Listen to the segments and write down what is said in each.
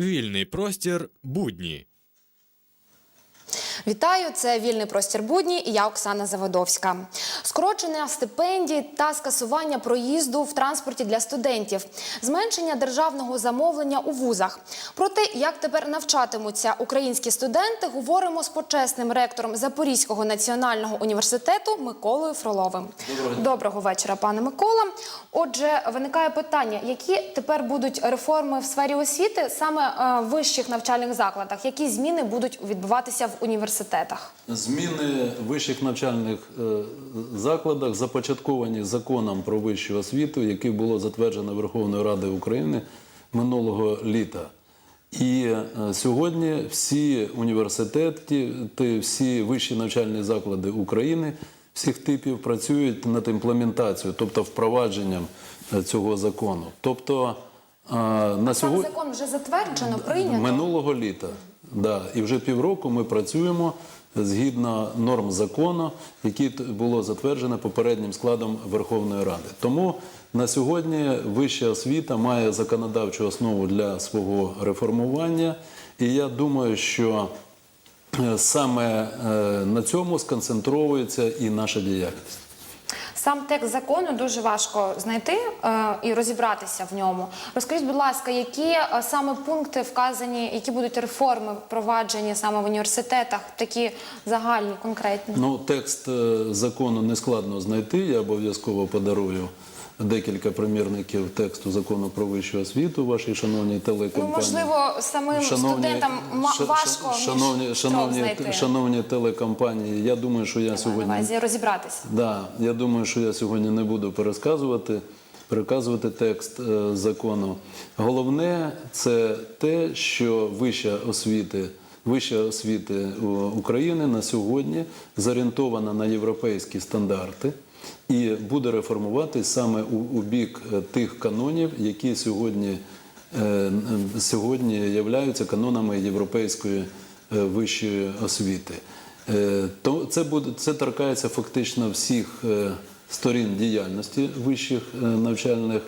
Вільний простір будні. Вітаю, це вільний простір будні. І я Оксана Заводовська. Скорочення стипендій та скасування проїзду в транспорті для студентів, зменшення державного замовлення у вузах. Про те, як тепер навчатимуться українські студенти, говоримо з почесним ректором Запорізького національного університету Миколою Фроловим. Доброго, вечора, пане Микола. Отже, виникає питання: які тепер будуть реформи в сфері освіти саме е, в вищих навчальних закладах? Які зміни будуть відбуватися в університетах? Зміни в вищих навчальних е, закладах започатковані законом про вищу освіту, який було затверджено Верховною Радою України минулого літа. І е, сьогодні всі університети, всі вищі навчальні заклади України всіх типів працюють над імплементацією, тобто впровадженням е, цього закону. Тобто на сьогодні закон вже затверджено, прийнято. минулого літа. Да. І вже півроку ми працюємо згідно норм закону, які було затверджено попереднім складом Верховної Ради. Тому на сьогодні вища освіта має законодавчу основу для свого реформування. І я думаю, що е, саме е, на цьому сконцентровується і наша діяльність. Сам текст закону дуже важко знайти е, і розібратися в ньому. Розкажіть, будь ласка, які е, саме пункти вказані, які будуть реформи впроваджені саме в університетах, такі загальні, конкретні? Ну, текст е, закону не складно знайти. Я обов'язково подарую декілька примірників тексту закону про вищу освіту вашій шановній Ну, можливо, самим студентам ма- ша- важко ша- шановні, шановні, шановні телекомпанії. Я думаю, що я На сьогодні розібратися. Да, я думаю, що я сьогодні не буду пересказувати, переказувати текст е, закону. Головне це те, що вища освіти, вища освіти України на сьогодні зорієнтована на європейські стандарти і буде реформуватись саме у, у бік е, тих канонів, які сьогодні, е, сьогодні являються канонами європейської е, вищої освіти. То це буде це торкається фактично всіх сторін діяльності вищих навчальних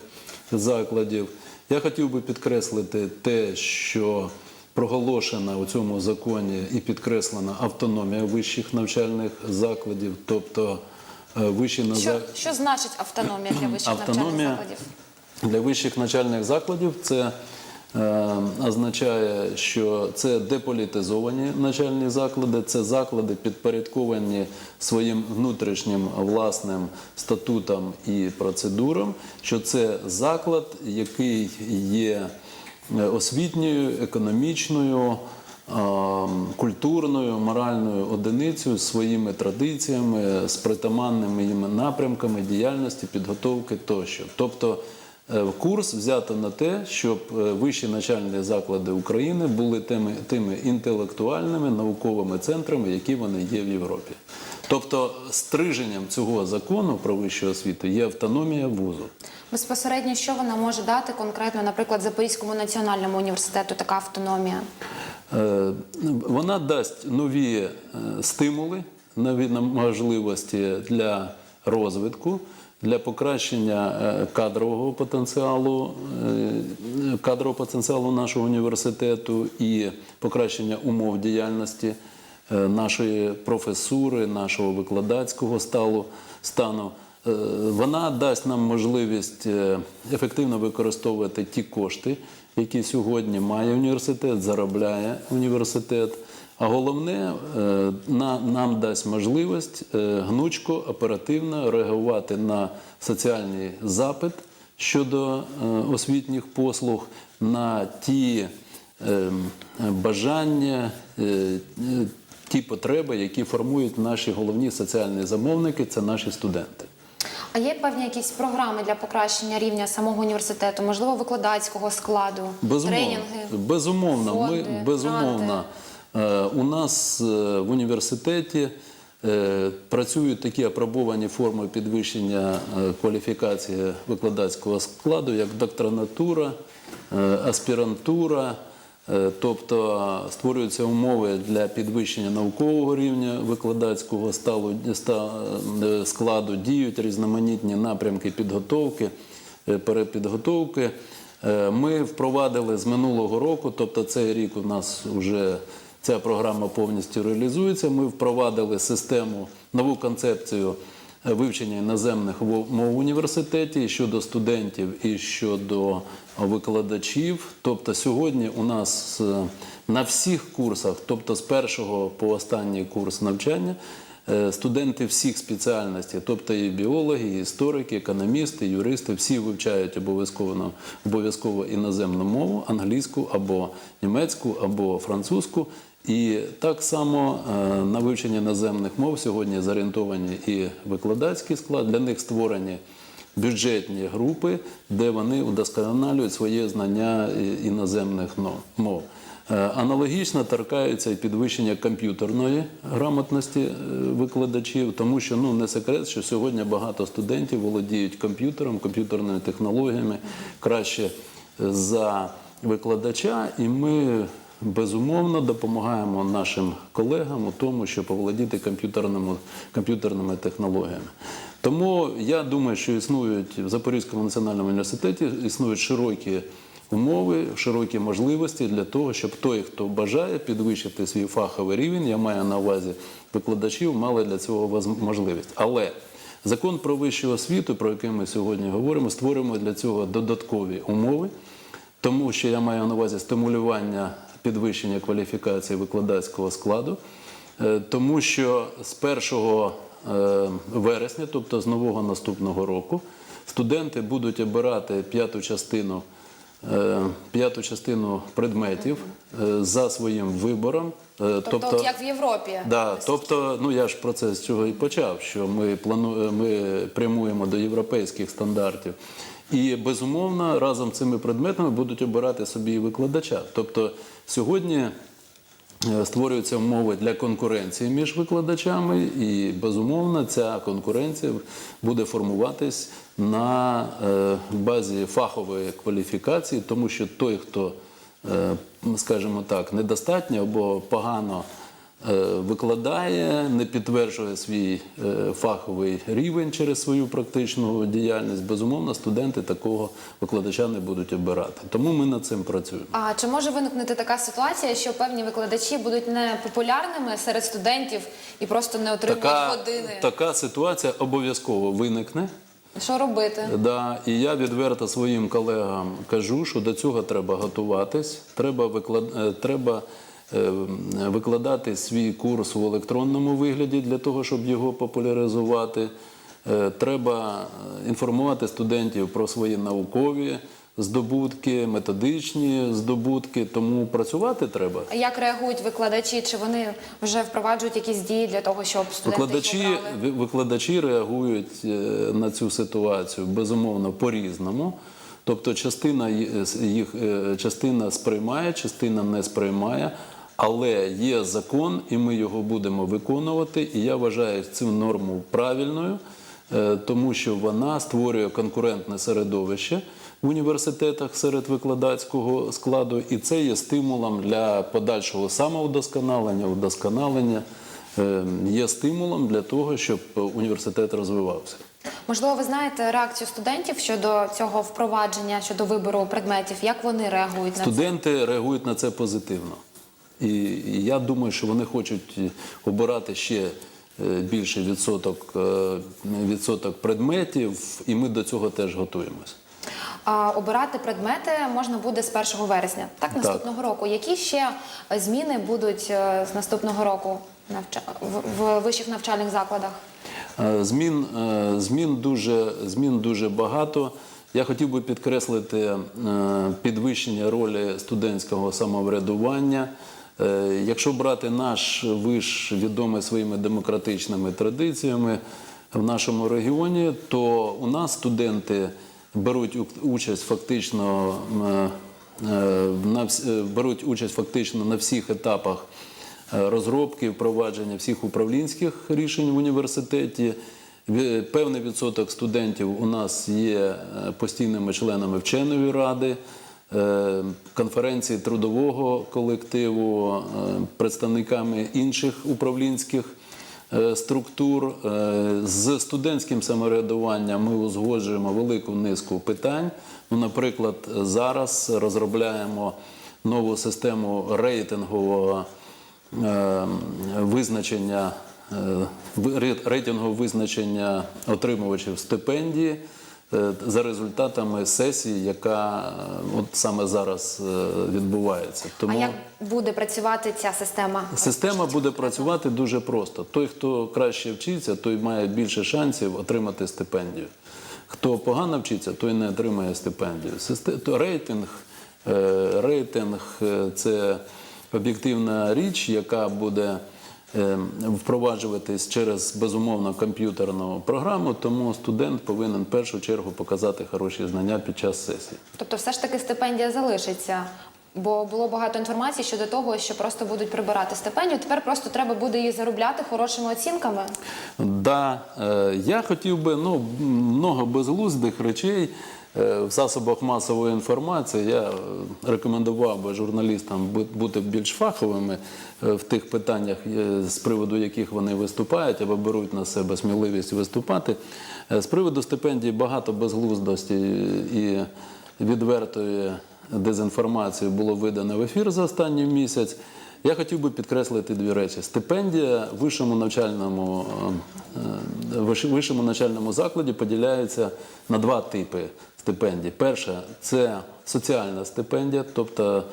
закладів. Я хотів би підкреслити те, що проголошена у цьому законі і підкреслена автономія вищих навчальних закладів, тобто вищі Що, що значить автономія для вищих навчальних Автономія закладів? для вищих навчальних закладів це е, означає, що це деполітизовані навчальні заклади, це заклади підпорядковані своїм внутрішнім власним статутам і процедурам, що це заклад, який є е, освітньою, економічною. Е, Культурною, моральною одиницею своїми традиціями, з притаманними їм напрямками діяльності, підготовки тощо. Тобто е, курс взято на те, щоб е, вищі начальні заклади України були тими, тими інтелектуальними науковими центрами, які вони є в Європі. Тобто, стриженням цього закону про вищу освіту є автономія вузу. Безпосередньо, що вона може дати конкретно, наприклад, Запорізькому національному університету така автономія? Е, Вона дасть нові е, стимули, нові можливості для розвитку, для покращення е, кадрового потенціалу, кадрового потенціалу нашого університету і покращення умов діяльності нашої професури, нашого викладацького стану. Е, Вона дасть нам можливість е, ефективно використовувати ті кошти, які сьогодні має університет, заробляє університет. А головне, е, нам дасть можливість е, гнучко, оперативно реагувати на соціальний запит щодо е, освітніх послуг, на ті е, бажання, е, е, ті потреби, які формують наші головні соціальні замовники, це наші студенти. А є певні якісь програми для покращення рівня самого університету, можливо, викладацького складу, Безумовно, тренінги? безумовно, фонди, ми безумовно. е, У нас е, в університеті е, працюють такі апробовані форми підвищення е, кваліфікації викладацького складу, як докторантура, е, аспірантура. Е, Тобто створюються умови для підвищення наукового рівня викладацького сталу- ста- е, складу, діють різноманітні напрямки підготовки, е, перепідготовки. Ми впровадили з минулого року, тобто цей рік у нас вже ця програма повністю реалізується. Ми впровадили систему, нову концепцію вивчення іноземних мов в університеті щодо студентів і щодо викладачів. Тобто сьогодні у нас е, на всіх курсах, тобто з першого по останній курс навчання, е, студенти всіх спеціальностей, тобто і біологи, і історики, економісти, юристи, всі вивчають обов'язково обов'язково іноземну мову, англійську або німецьку, або французьку. І так само е, на вивчення іноземних мов сьогодні зорієнтовані і викладацький склад. Для них створені бюджетні групи, де вони удосконалюють своє знання іноземних мов. Е, Аналогічно торкаються і підвищення комп'ютерної грамотності е, викладачів, тому що ну не секрет, що сьогодні багато студентів володіють комп'ютером, комп'ютерними технологіями краще за викладача, і ми безумовно допомагаємо нашим колегам у тому, щоб оволодіти комп'ютерними, комп'ютерними технологіями. Тому я думаю, що існують в Запорізькому національному університеті існують широкі умови, широкі можливості для того, щоб той, хто бажає підвищити свій фаховий рівень, я маю на увазі викладачів, мали для цього можливість. Але закон про вищу освіту, про який ми сьогодні говоримо, створюємо для цього додаткові умови. Тому що я маю на увазі стимулювання підвищення кваліфікації викладацького складу, Е, тому що з 1 е, вересня, тобто з нового наступного року, студенти будуть обирати п'яту частину, е, п'яту частину предметів за своїм вибором. Тобто, от як в Європі. Да, тобто, ну я ж про це з цього і почав, що ми плану... ми прямуємо до європейських стандартів. І безумовно разом з цими предметами будуть обирати собі викладача. Тобто сьогодні е, створюються умови для конкуренції між викладачами, і безумовно ця конкуренція буде формуватись на е, базі фахової кваліфікації, тому що той, хто е, скажімо так, недостатньо або погано викладає, не підтверджує свій е, фаховий рівень через свою практичну діяльність. Безумовно, студенти такого викладача не будуть обирати. Тому ми над цим працюємо. А чи може виникнути така ситуація, що певні викладачі будуть непопулярними серед студентів і просто не отримують Така, години? така ситуація обов'язково виникне. Що робити? Да, і я відверто своїм колегам кажу, що до цього треба готуватись. Треба, виклад... е, треба е, викладати свій курс в електронному вигляді для того, щоб його популяризувати. Е, Треба е, інформувати студентів про свої наукові здобутки, методичні здобутки. Тому працювати треба. А як реагують викладачі? Чи вони вже впроваджують якісь дії для того, щоб студенти Викладачі, їх обрали? викладачі реагують е, на цю ситуацію безумовно по-різному. Тобто, частина їх е, частина сприймає, частина не сприймає. Але є закон, і ми його будемо виконувати. І я вважаю цю норму правильною, е, тому що вона створює конкурентне середовище в університетах серед викладацького складу, і це є стимулом для подальшого самовдосконалення, вдосконалення, е, є стимулом для того, щоб університет розвивався. Можливо, ви знаєте реакцію студентів щодо цього впровадження, щодо вибору предметів? Як вони реагують на це? Студенти реагують на це позитивно. І я думаю, що вони хочуть обирати ще е, більший відсоток, е, відсоток предметів, і ми до цього теж готуємося. А обирати предмети можна буде з 1 вересня, так наступного року. Які ще е, зміни будуть е, з наступного року в, вищих навчальних закладах? Е, Змін, е, змін, дуже, змін дуже багато. Я хотів би підкреслити е, підвищення ролі студентського самоврядування. Е, Якщо брати наш виш, відомий своїми демократичними традиціями в нашому регіоні, то у нас студенти беруть участь фактично е, е, беруть участь фактично на всіх етапах розробки, впровадження всіх управлінських рішень в університеті. Певний відсоток студентів у нас є постійними членами вченої ради, конференції трудового колективу, е, представниками інших управлінських е, структур. Е, З студентським самоврядуванням ми узгоджуємо велику низку питань. Ну, наприклад, зараз розробляємо нову систему рейтингового е, визначення е, ви- ре- рейтингового визначення отримувачів стипендії е, за результатами сесії, яка е, от саме зараз е, відбувається. А як буде працювати ця система? Система буде працювати дуже просто. Той, хто краще вчиться, той має більше шансів отримати стипендію. Хто погано вчиться, той не отримає стипендію. Рейтинг, е, рейтинг е, це об'єктивна річ, яка буде е, впроваджуватись через безумовно комп'ютерну програму, тому студент повинен в першу чергу показати хороші знання під час сесії. Тобто, все ж таки стипендія залишиться. Бо було багато інформації щодо того, що просто будуть прибирати стипендію. Тепер просто треба буде її заробляти хорошими оцінками. Да, е, я хотів би ну, много безглуздих речей е, в засобах масової інформації. Я е, рекомендував би журналістам бути більш фаховими в тих питаннях, з приводу яких вони виступають або беруть на себе сміливість виступати. З приводу стипендій багато безглуздості і відвертої дезінформації було видано в ефір за останній місяць. Я хотів би підкреслити дві речі: стипендія вищому навчальному, е, е, вищому навчальному закладі поділяється на два типи стипендій. Перша це соціальна стипендія, тобто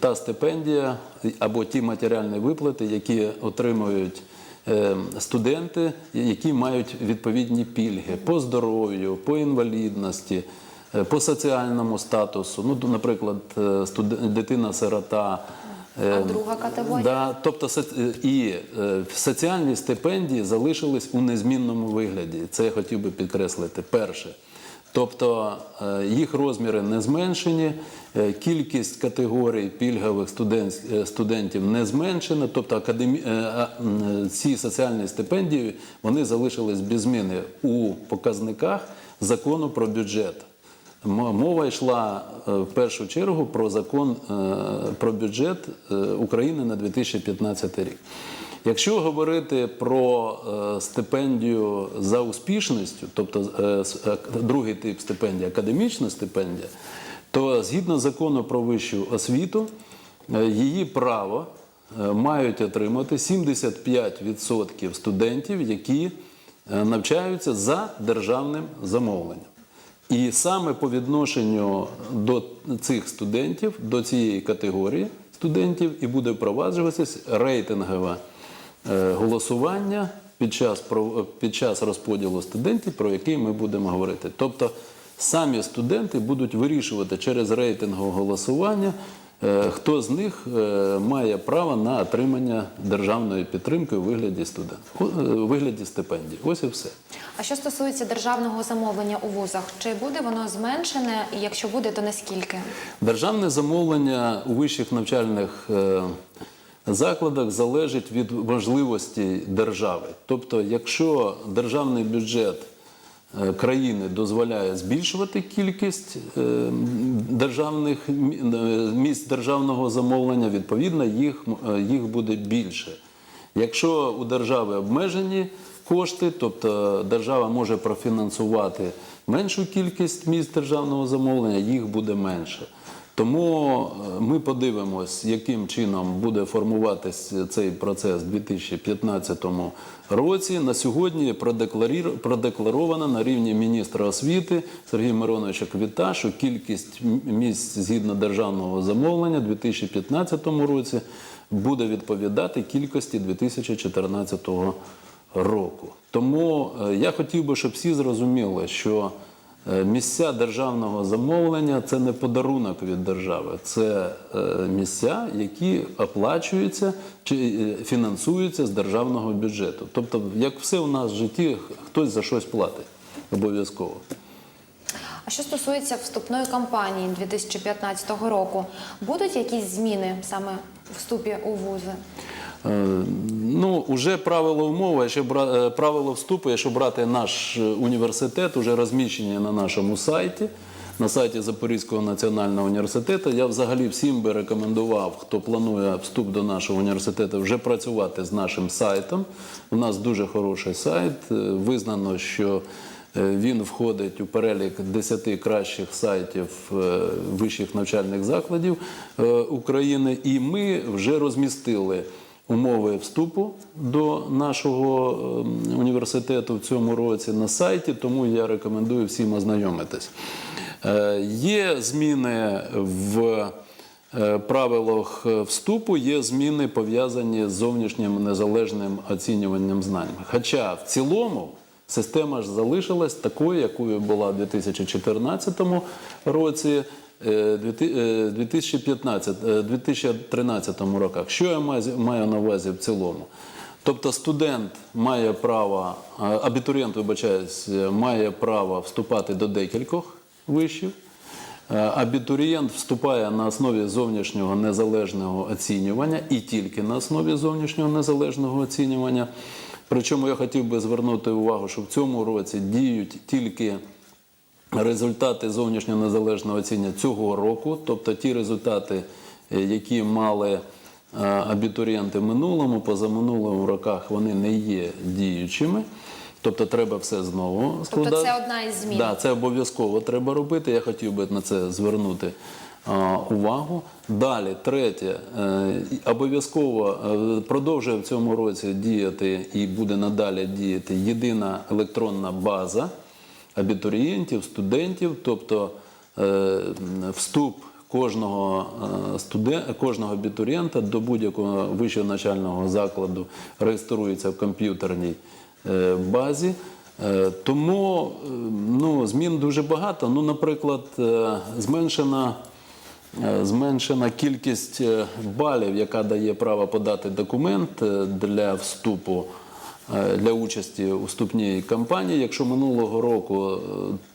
та стипендія або ті матеріальні виплати, які отримують е, студенти, які мають відповідні пільги по здоров'ю, по інвалідності. Е, По соціальному статусу, ну, наприклад, е, дитина-сирота, А Е, друга категорія? Да, тобто і е, соціальні стипендії залишились у незмінному вигляді. Це я хотів би підкреслити. Перше. Тобто їх розміри не зменшені, кількість категорій пільгових студентів не зменшена. Тобто академі... ці соціальні стипендії вони залишились без зміни у показниках закону про бюджет. Мова йшла е, в першу чергу про закон е, про бюджет е, України на 2015 рік. Якщо говорити про стипендію за успішністю, тобто другий тип стипендії, академічна стипендія, то згідно закону про вищу освіту, її право мають отримати 75% студентів, які навчаються за державним замовленням. І саме по відношенню до цих студентів, до цієї категорії студентів, і буде впроваджуватися рейтингове е, голосування під час, під час розподілу студентів, про який ми будемо говорити. Тобто самі студенти будуть вирішувати через рейтингове голосування, хто з них е, має право на отримання державної підтримки у вигляді студентів, у вигляді стипендій. Ось і все. А що стосується державного замовлення у вузах, чи буде воно зменшене? І якщо буде, то наскільки? Державне замовлення у вищих навчальних е, закладах залежить від важливості держави. Тобто, якщо державний бюджет е, країни дозволяє збільшувати кількість е, державних е, місць державного замовлення, відповідно їх, е, їх буде більше. Якщо у держави обмежені кошти, тобто держава може профінансувати меншу кількість місць державного замовлення, їх буде менше. Тому е, ми подивимось, яким чином буде формуватися цей процес у 2015 році. На сьогодні продекларовано на рівні міністра освіти Сергія Мироновича Квіта, що кількість місць згідно державного замовлення у 2015 році буде відповідати кількості 2014 року. Тому е, я хотів би, щоб всі зрозуміли, що місця державного замовлення це не подарунок від держави, це е, місця, які оплачуються чи е, фінансуються з державного бюджету. Тобто, як все у нас в житті, хтось за щось платить обов'язково. А що стосується вступної кампанії 2015 року, будуть якісь зміни саме вступі у вузи? Е, Ну, вже правила умови, якщо е, вступу, якщо брати наш е, університет, вже розміщені на нашому сайті. на сайті Запорізького національного університету. Я взагалі всім би рекомендував, хто планує вступ до нашого університету, вже працювати з нашим сайтом. У нас дуже хороший сайт. Визнано, що він входить у перелік 10 кращих сайтів вищих навчальних закладів України, і ми вже розмістили умови вступу до нашого е, університету в цьому році на сайті, тому я рекомендую всім ознайомитись. Е, Є зміни в е, правилах е, вступу, є зміни пов'язані з зовнішнім незалежним оцінюванням знань. Хоча в цілому система ж залишилась такою, якою була в 2014 році. Е, 2015, е, 2013 роках. Що я маю- на увазі в цілому? Тобто студент має право, е, абітурієнт, вибачаюсь, е, має право вступати до декількох вишів. Е, Абітурієнт вступає на основі зовнішнього незалежного оцінювання і тільки на основі зовнішнього незалежного оцінювання. Причому я хотів би звернути увагу, що в цьому році діють тільки результати зовнішнього незалежного оцінювання цього року, тобто ті результати, е, які мали е, абітурієнти в минулому, позаминулому роках, вони не є діючими. Тобто треба все знову складати. Тобто це одна із змін? Да, це обов'язково треба робити. Я хотів би на це звернути а, увагу. Далі, третє, е, обов'язково е, продовжує в цьому році діяти і буде надалі діяти єдина електронна база абітурієнтів, студентів, тобто е, вступ кожного е, кожного абітурієнта до будь-якого вищого навчального закладу реєструється в комп'ютерній е, базі. Тому ну, змін дуже багато. Ну, наприклад, зменшена, зменшена кількість балів, яка дає право подати документ для вступу для участі у вступній кампанії. Якщо минулого року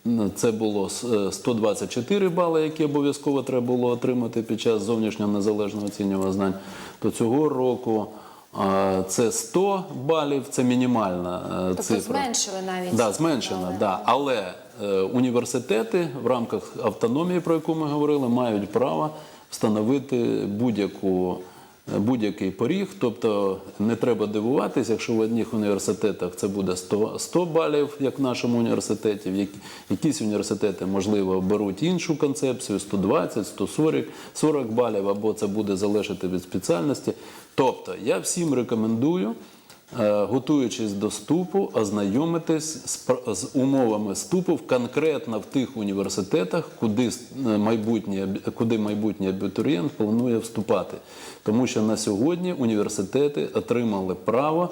е, це було с- е, 124 бали, які обов'язково треба було отримати під час зовнішнього незалежного оцінювання знань, то цього року е, це 100 балів, це мінімальна е, Тобто цифра. зменшили навіть. Да, зменшена, да. але е, університети в рамках автономії, про яку ми говорили, мають право встановити будь-яку. Будь-який поріг, тобто не треба дивуватися, якщо в одних університетах це буде 100, 100 балів, як в нашому університеті, в якісь університети, можливо, беруть іншу концепцію 120, 140 40 балів, або це буде залежати від спеціальності. Тобто я всім рекомендую готуючись до вступу, ознайомитись з, з умовами вступу в- конкретно в тих університетах, куди, е, майбутній, куди майбутній абітурієнт планує вступати. Тому що на сьогодні університети отримали право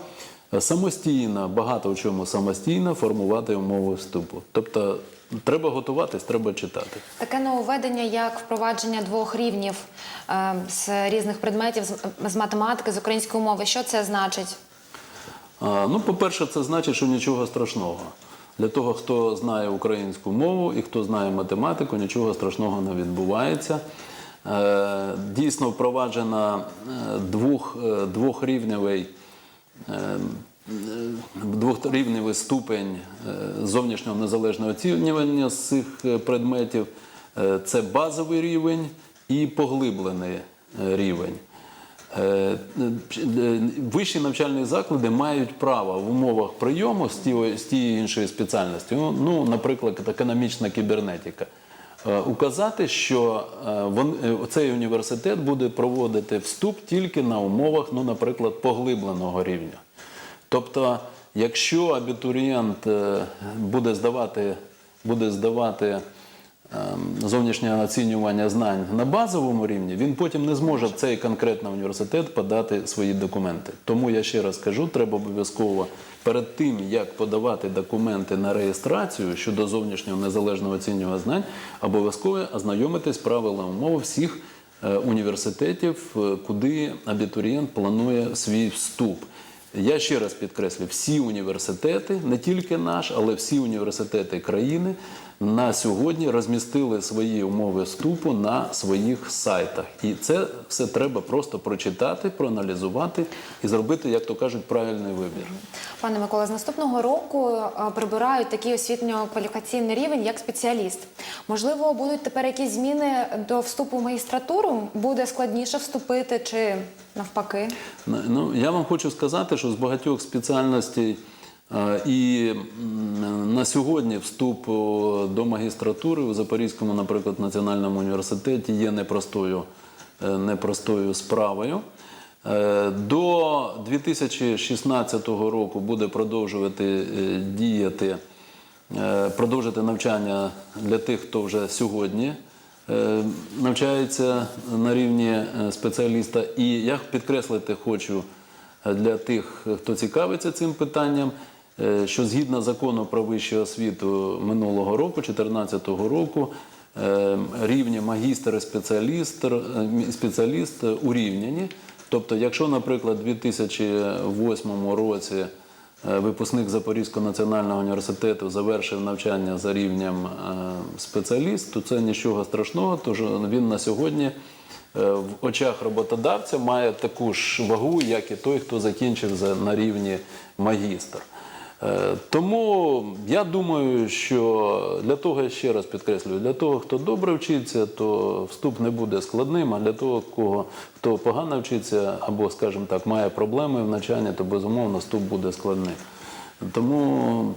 е, самостійно, багато в чому самостійно формувати умови вступу. Тобто треба готуватись, треба читати. Таке нововведення, як впровадження двох рівнів е, з різних предметів з, з математики, з української мови. Що це значить? Ну, по-перше, це значить, що нічого страшного. Для того, хто знає українську мову і хто знає математику, нічого страшного не відбувається. Е, Дійсно впроваджена е, двох, е, двохрівневий, двохрівневий ступень зовнішнього незалежного оцінювання з цих предметів. Це базовий рівень і поглиблений рівень. Е, Вищі навчальні заклади мають право в умовах прийому з тієї, іншої спеціальності, ну, ну, наприклад, економічна кібернетика, е, указати, що е, цей університет буде проводити вступ тільки на умовах, ну, наприклад, поглибленого рівня. Тобто, якщо абітурієнт буде здавати, буде здавати ем, зовнішнє оцінювання знань на базовому рівні, він потім не зможе в цей конкретний університет подати свої документи. Тому я ще раз кажу, треба обов'язково перед тим, як подавати документи на реєстрацію щодо зовнішнього незалежного оцінювання знань, обов'язково ознайомитись з правилами умови всіх е, університетів, е, куди абітурієнт планує свій вступ. Я ще раз підкреслю, всі університети, не тільки наш, але всі університети країни на сьогодні розмістили свої умови вступу на своїх сайтах. І це все треба просто прочитати, проаналізувати і зробити, як то кажуть, правильний вибір. Пане Микола, з наступного року е, прибирають такий освітньо-кваліфікаційний рівень, як спеціаліст. Можливо, будуть тепер якісь зміни до вступу в магістратуру? Буде складніше вступити чи навпаки? Ну, я вам хочу сказати, що з багатьох спеціальностей і на сьогодні вступ до магістратури у Запорізькому, наприклад, національному університеті є непростою, е, непростою справою. Е, До 2016 року буде продовжувати е, діяти, продовжити навчання для тих, хто вже сьогодні навчається на рівні спеціаліста. І я підкреслити хочу для тих, хто цікавиться цим питанням, що згідно закону про вищу освіту минулого року, 2014 року, е, рівні магістр і спеціаліст, е, спеціаліст урівняні. Тобто, якщо, наприклад, у 2008 році е, випускник Запорізького національного університету завершив навчання за рівнем е, спеціаліст, то це нічого страшного, тож він на сьогодні е, в очах роботодавця має таку ж вагу, як і той, хто закінчив на рівні магістр. Е, Тому я думаю, що для того, я ще раз підкреслюю, для того, хто добре вчиться, то вступ не буде складним, а для того, кого, хто погано вчиться або, скажімо так, має проблеми в навчанні, то безумовно вступ буде складним. Тому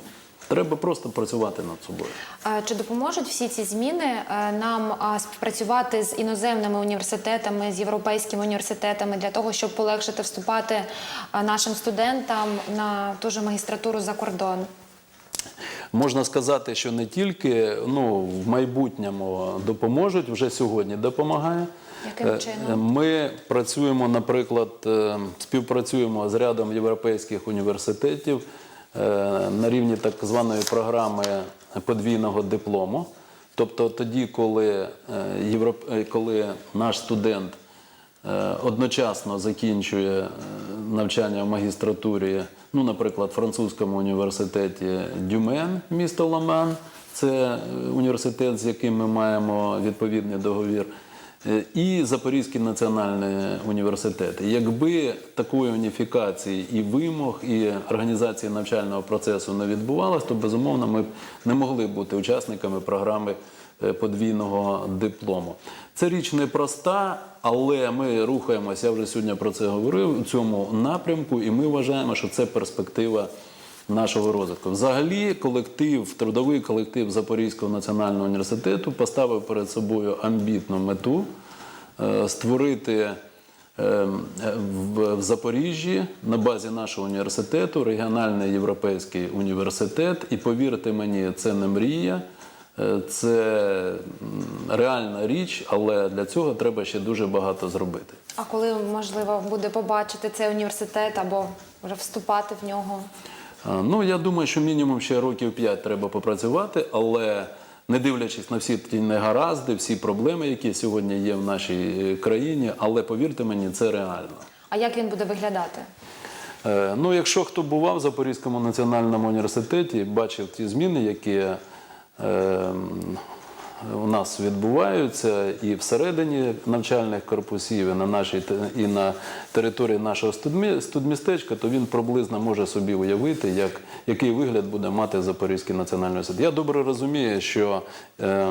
треба просто працювати над собою. Е, Чи допоможуть всі ці зміни е, нам співпрацювати з іноземними університетами, з європейськими університетами для того, щоб полегшити вступати нашим студентам на ту ж магістратуру за кордон? Можна сказати, що не тільки ну, в майбутньому допоможуть, вже сьогодні допомагає. Яким Е, чином? Ми працюємо, наприклад, е, співпрацюємо з рядом європейських університетів е, на рівні так званої програми подвійного диплому. Тобто тоді, коли, е, європ... е, коли наш студент е, одночасно закінчує е, навчання в магістратурі, ну, наприклад, в французькому університеті Дюмен, місто Ламан, це е, університет, з яким ми маємо відповідний договір. Е, І Запорізький національний університет. Якби такої уніфікації і вимог, і організації навчального процесу не відбувалось, то безумовно ми б не могли бути учасниками програми е, подвійного диплому. Це річ непроста, але ми рухаємося. Я вже сьогодні про це говорив у цьому напрямку, і ми вважаємо, що це перспектива нашого розвитку. Взагалі, колектив, трудовий колектив Запорізького національного університету поставив перед собою амбітну мету е, створити е, в в Запоріжжі на базі нашого університету регіональний європейський університет. І повірте мені, це не мрія. Е, Це реальна річ, але для цього треба ще дуже багато зробити. А коли можливо буде побачити цей університет або вже вступати в нього? А, Ну, я думаю, що мінімум ще років 5 треба попрацювати, але не дивлячись на всі ті негаразди, всі проблеми, які сьогодні є в нашій е, країні, але повірте мені, це реально. А як він буде виглядати? Е, Ну, якщо хто бував в Запорізькому національному університеті, бачив ті зміни, які е, у нас відбуваються і всередині навчальних корпусів, і на нашій і на території нашого студмістечка, то він приблизно може собі уявити, як, який вигляд буде мати Запорізький національний університет. Я добре розумію, що е,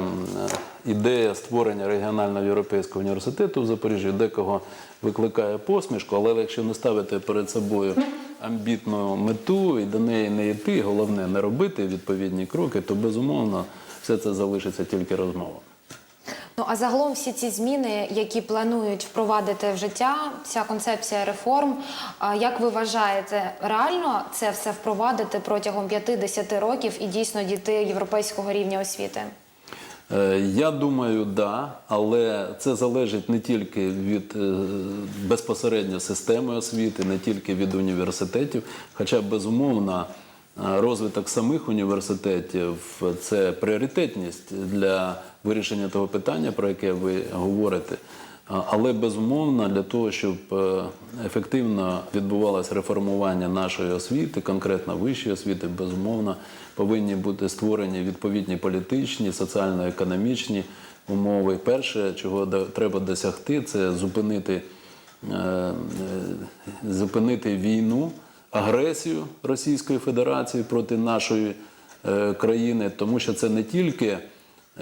ідея створення регіонального європейського університету в Запоріжжі декого викликає посмішку, але якщо не ставити перед собою амбітну мету і до неї не йти, головне не робити відповідні кроки, то безумовно все це залишиться тільки розмовами. Ну а загалом всі ці зміни, які планують впровадити в життя, ця концепція реформ. Як ви вважаєте, реально це все впровадити протягом 5-10 років і дійсно дійти європейського рівня освіти? Е, Я думаю, да, але це залежить не тільки від е, безпосередньо системи освіти, не тільки від університетів, хоча безумовно розвиток самих університетів це пріоритетність для вирішення того питання, про яке ви говорите. Але безумовно для того, щоб е, ефективно відбувалося реформування нашої освіти, конкретно вищої освіти, безумовно повинні бути створені відповідні політичні, соціально-економічні умови. Перше, чого треба досягти, це зупинити, е, е, зупинити війну, агресію Російської Федерації проти нашої е, країни, тому що це не тільки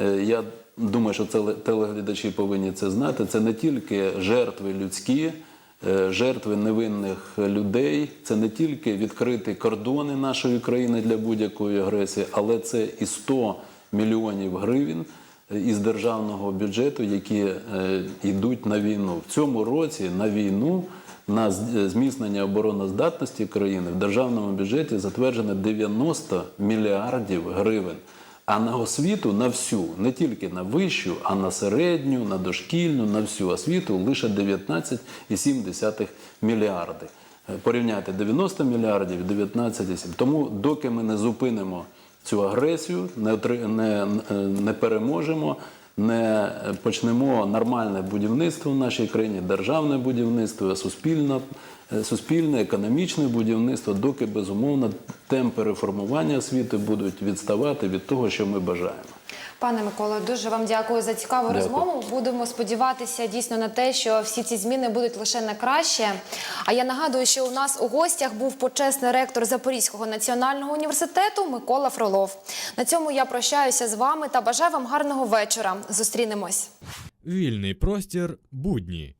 Е, Я думаю, що теле- телеглядачі повинні це знати. Це не тільки жертви людські, е, жертви невинних людей, це не тільки відкриті кордони нашої країни для будь-якої агресії, але це і 100 мільйонів гривень із державного бюджету, які йдуть на війну. В цьому році на війну. На зміцнення обороноздатності країни в державному бюджеті затверджено 90 мільярдів гривень. А на освіту на всю, не тільки на вищу, а на середню, на дошкільну, на всю освіту лише 19,7 мільярди. Е, Порівняйте 90 мільярдів і 19,7. Тому доки ми не зупинимо цю агресію, не, не, е, не переможемо, не почнемо нормальне будівництво в нашій країні, державне будівництво, суспільне, е, суспільне, економічне будівництво, доки безумовно темпи реформування освіти будуть відставати від того, що ми бажаємо. Пане Миколо, дуже вам дякую за цікаву Дякую. розмову. Будемо сподіватися дійсно на те, що всі ці зміни будуть лише на краще. А я нагадую, що у нас у гостях був почесний ректор Запорізького національного університету Микола Фролов. На цьому я прощаюся з вами та бажаю вам гарного вечора. Зустрінемось. Вільний простір будні.